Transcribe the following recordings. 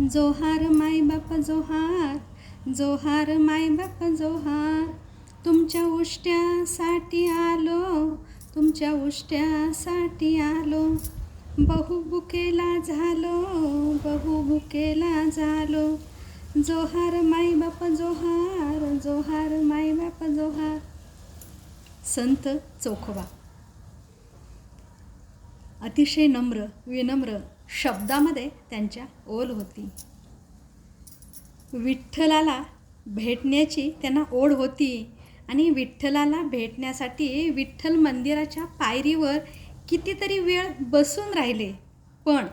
जोहार माय बाप जोहार जोहार माय बाप जोहार. तुमच्या उष्ट्यासाठी आलो तुमच्या उष्ट्यासाठी आलो. बहु बुकेला झालो बहु बुकेला झालो. जोहार माय बाप जोहार जोहार माय बाप जोहार. संत चोखवा. अतिशय नम्र विनम्र शब्दामध्ये त्यांच्या ओल होती. विठ्ठलाला भेटण्याची त्यांना ओढ होती आणि विठ्ठलाला भेटण्यासाठी विठ्ठल मंदिराच्या पायरीवर कितीतरी वेळ बसून राहिले. पण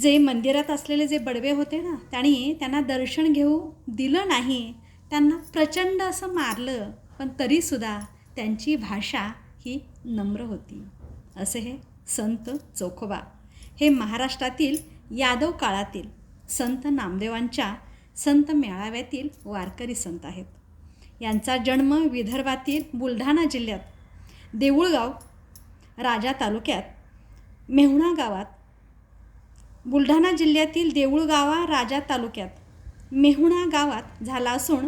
जे मंदिरात असलेले जे बडवे होते ना त्यांनी त्यांना दर्शन घेऊ दिलं नाही. त्यांना प्रचंड असं मारलं. पण तरीसुद्धा त्यांची भाषा ही नम्र होती. असे हे संत चोखोबा हे महाराष्ट्रातील यादव काळातील संत नामदेवांच्या संत मेळाव्यातील वारकरी संत आहेत. यांचा जन्म विदर्भातील बुलढाणा जिल्ह्यात देऊळगाव राजा तालुक्यात मेहुणा गावात. बुलढाणा जिल्ह्यातील देऊळगावा राजा तालुक्यात मेहुणा गावात झाला असून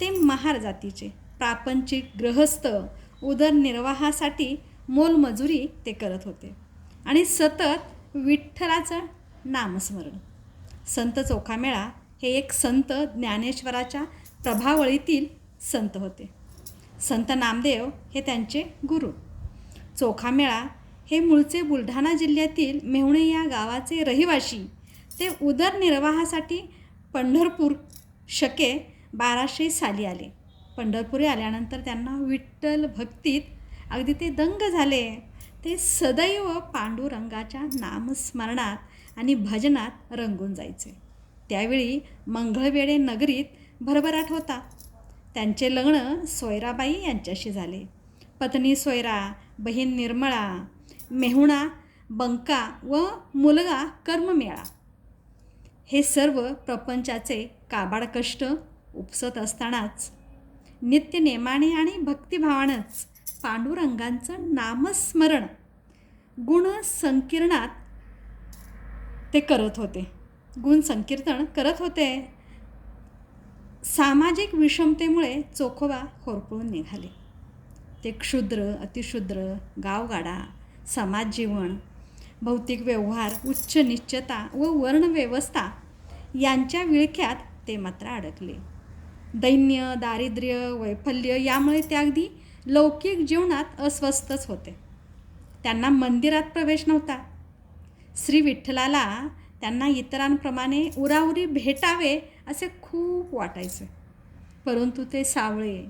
ते महार जातीचे. प्रापंचिक ग्रहस्थ उदरनिर्वाहासाठी मोलमजुरी ते करत होते. आणि सतत विठ्ठलाचं नामस्मरण. संत चोखामेळा हे एक संत ज्ञानेश्वराच्या प्रभावळीतील संत होते. संत नामदेव हे त्यांचे गुरु. चोखामेळा हे मूळचे बुलढाणा जिल्ह्यातील मेहुणे या गावाचे रहिवाशी. ते उदरनिर्वाहासाठी पंढरपूर शके बाराशे साली आले. पंढरपुरी आल्यानंतर त्यांना विठ्ठल भक्तीत अगदी ते दंग झाले. ते सदैव पांडुरंगाच्या नामस्मरणात आणि भजनात रंगून जायचे. त्यावेळी मंगळवेढे नगरीत भरभराट होता. त्यांचे लग्न सोयराबाई यांच्याशी झाले. पत्नी सोयरा बहीण निर्मळा मेहुणा बंका व मुलगा कर्ममेळा. हे सर्व प्रपंचाचे काबाड कष्ट उपसत असतानाच नित्यनेमाने आणि भक्तिभावानंच पांडुरंगांचं नामस्मरण गुण संकीर्णात ते करत होते. गुण संकीर्तन करत होते. सामाजिक विषमतेमुळे चोखोबा होरपळून निघाले. ते क्षुद्र अतिशुद्र गावगाडा समाजजीवन भौतिक व्यवहार उच्च निश्चता व वर्णव्यवस्था यांच्या विळख्यात ते मात्र अडकले. दैन्य दारिद्र्य वैफल्य यामुळे ते अगदी लौकिक जीवनात अस्वस्थच होते. त्यांना मंदिरात प्रवेश नव्हता. श्री विठ्ठलाला त्यांना इतरांप्रमाणे उराउरी भेटावे असे खूप वाटायचे. परंतु ते सावळे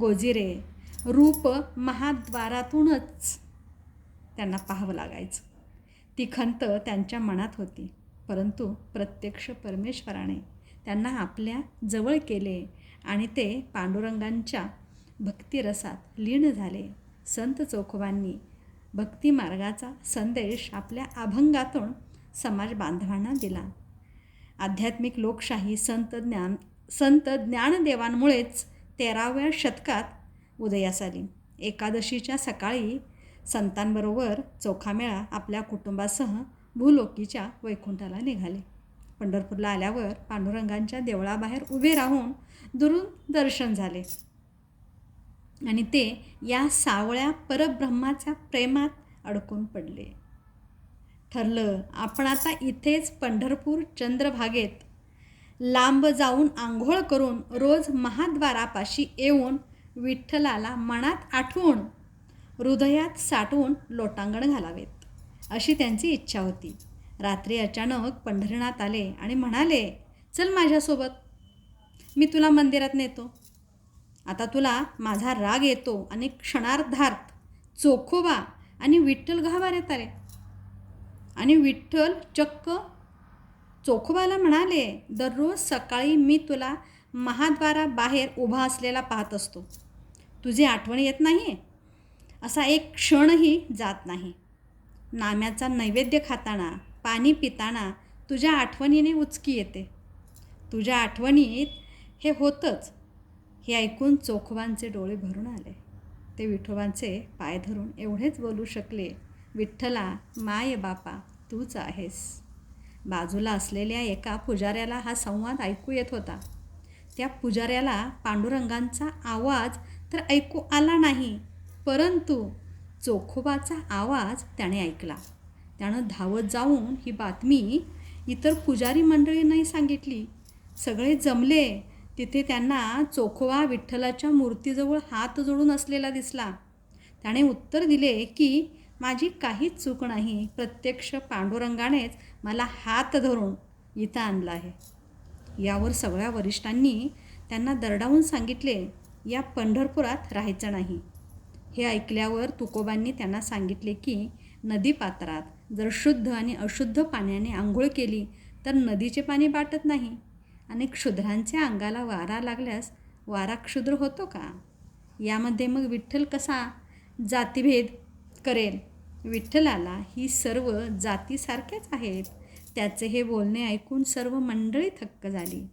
गोजिरे रूप महाद्वारातूनच त्यांना पाहावं लागायचं. ती खंत त्यांच्या मनात होती. परंतु प्रत्यक्ष परमेश्वराने त्यांना आपल्या जवळ केले आणि ते पांडुरंगांच्या भक्तिरसात लीन झाले. संत चोखोबांनी भक्तिमार्गाचा संदेश आपल्या अभंगातून समाज बांधवांना दिला. आध्यात्मिक लोकशाही संत ज्ञान संत ज्ञानदेवांमुळेच तेराव्या शतकात उदयास आली. एकादशीच्या सकाळी संतांबरोबर चोखामेळा आपल्या कुटुंबासह भूलोकीच्या वैकुंठाला निघाले. पंढरपूरला आल्यावर पांडुरंगांच्या देवळाबाहेर उभे राहून दुरून दर्शन झाले. आणि ते या सावळ्या परब्रह्माच्या प्रेमात अडकून पडले. ठरलं आपण आता इथेच पंढरपूर चंद्रभागेत लांब जाऊन आंघोळ करून रोज महाद्वारापाशी येऊन विठ्ठलाला मनात आठवून हृदयात साठवून लोटांगण घालावेत अशी त्यांची इच्छा होती. रात्री अचानक पंढरीनाथ आले आणि म्हणाले चल माझ्यासोबत. मी तुला मंदिरात नेतो. आता तुला माझा राग येतो आणि क्षणार्धार्थ चोखोबा आणि विठ्ठल गाभाऱ्यात आले आणि विठ्ठल चक्क चोखोबाला म्हणाले दररोज सकाळी मी तुला महाद्वाराबाहेर उभा असलेला पाहत असतो. तुझी आठवण येत नाही? असा एक क्षणही जात नाही. नाम्याचा नैवेद्य खाताना पाणी पिताना तुझ्या आठवणीने उचकी येते. तुझ्या आठवणीत हे होतंच. हे ऐकून चोखोबांचे डोळे भरून आले. ते विठोबांचे पाय धरून एवढेच बोलू शकले विठ्ठला माय बापा तूच आहेस. बाजूला असलेल्या एका पुजाऱ्याला हा संवाद ऐकू येत होता. त्या पुजाऱ्याला पांडुरंगांचा आवाज तर ऐकू आला नाही परंतु चोखोबाचा आवाज त्याने ऐकला. त्यानं धावत जाऊन ही बातमी इतर पुजारी मंडळींनाही सांगितली. सगळे जमले तिथे त्यांना चोखवा विठ्ठलाच्या मूर्तीजवळ हात जोडून असलेला दिसला. त्याने उत्तर दिले की माझी काहीच चूक नाही. प्रत्यक्ष पांडुरंगानेच मला हात धरून इथं आणलं आहे. यावर सगळ्या वरिष्ठांनी त्यांना दरडावून सांगितले या पंढरपुरात राहायचं नाही. हे ऐकल्यावर तुकोबांनी त्यांना सांगितले की नदीपात्रात जर शुद्ध आणि अशुद्ध पाण्याने आंघोळ केली तर नदीचे पाणी बाटत नाही. आणि क्षुद्रांच्या अंगाला वारा लागल्यास वारा क्षुद्र होतो का? यामध्ये मग विठ्ठल कसा जातीभेद करेल? विठ्ठलाला ही सर्व जातीसारख्याच आहेत. त्याचे हे बोलणे ऐकून सर्व मंडळी थक्क झाली.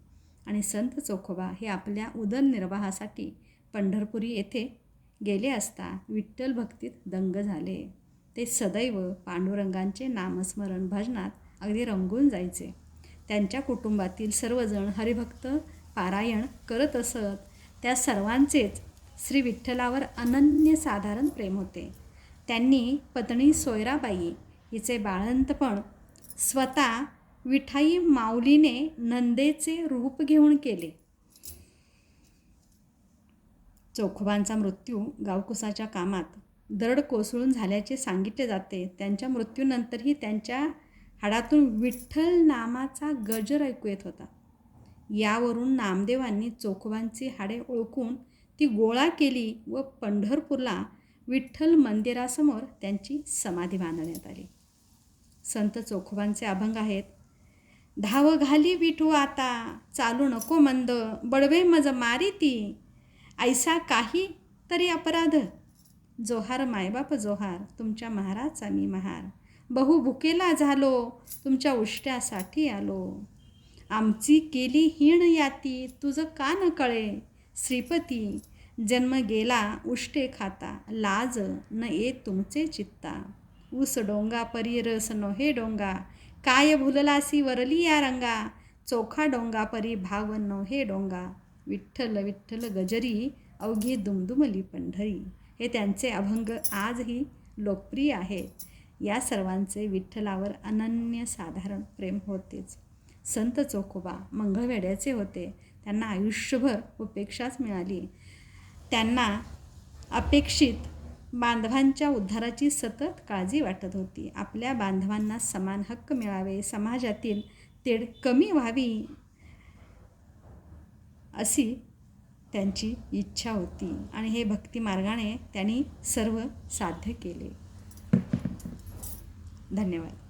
आणि संत चोखोबा हे आपल्या उदरनिर्वाहासाठी पंढरपुरी येथे गेले असता विठ्ठल भक्तीत दंग झाले. ते सदैव पांडुरंगांचे नामस्मरण भजनात अगदी रंगून जायचे. त्यांच्या कुटुंबातील सर्वजण हरिभक्त पारायण करत असत त्या सर्वांचेच श्री विठ्ठलावर अनन्यसाधारण प्रेम होते. त्यांनी पत्नी सोयराबाई हिचे बाळंतपण स्वतः विठाई माऊलीने नंदेचे रूप घेऊन केले. चोखोबांचा मृत्यू गावकुसाच्या कामात दरड कोसळून झाल्याचे सांगितले जाते. त्यांच्या मृत्यूनंतरही त्यांच्या हाडातून विठ्ठल नामाचा गजर ऐकू येत होता. यावरून नामदेवांनी चोखोबांची हाडे ओळखून ती गोळा केली व पंढरपूरला विठ्ठल मंदिरासमोर त्यांची समाधी बांधण्यात आली. संत चोखोबांचे अभंग आहेत. धाव घाली विठू आता चालू नको मंद बडवे मज मारी ती ऐसा काही तरी अपराध. जोहार मायबाप जोहार तुमच्या महाराजचा मी महार. बहु भुकेला झालो तुमच्या उष्ट्यासाठी आलो. आमची केली हीण याती तुझं का न कळे? श्रीपती जन्म गेला उष्टे खाता लाज न ये तुमचे चित्ता. ऊस डोंगा परी रस नोहे डोंगा काय भुललासी वरली या रंगा? चोखा डोंगा परी भाव नोहे डोंगा. विठ्ठल विठ्ठल गजरी अवघी दुमदुमली पंढरी. हे त्यांचे अभंग आजही लोकप्रिय आहेत. या सर्वांचे विठ्ठलावर अनन्यसाधारण प्रेम होतेच. संत चोखोबा मंगळवेड्याचे होते. त्यांना आयुष्यभर उपेक्षाच मिळाली. त्यांना अपेक्षित बांधवांच्या उद्धाराची सतत काळजी वाटत होती. आपल्या बांधवांना समान हक्क मिळावे समाजातील तेढ कमी व्हावी अशी त्यांची इच्छा होती आणि हे भक्ती मार्गाने त्यांनी सर्व साध्य केले. धन्यवाद.